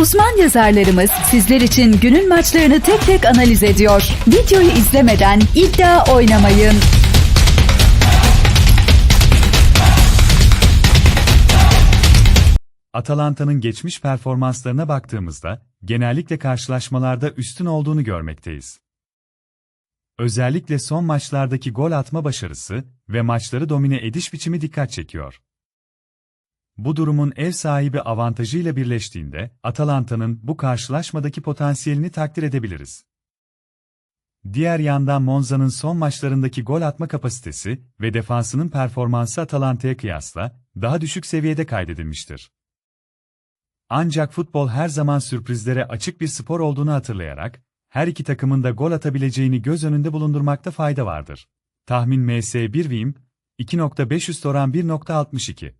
Uzman yazarlarımız sizler için günün maçlarını tek tek analiz ediyor. Videoyu izlemeden iddia oynamayın. Atalanta'nın geçmiş performanslarına baktığımızda, genellikle karşılaşmalarda üstün olduğunu görmekteyiz. Özellikle son maçlardaki gol atma başarısı ve maçları domine ediş biçimi dikkat çekiyor. Bu durumun ev sahibi avantajıyla birleştiğinde, Atalanta'nın bu karşılaşmadaki potansiyelini takdir edebiliriz. Diğer yandan Monza'nın son maçlarındaki gol atma kapasitesi ve defansının performansı Atalanta'ya kıyasla daha düşük seviyede kaydedilmiştir. Ancak futbol her zaman sürprizlere açık bir spor olduğunu hatırlayarak, her iki takımın da gol atabileceğini göz önünde bulundurmakta fayda vardır. Tahmin MS1 Vim, 2.5 üst oran 1.62.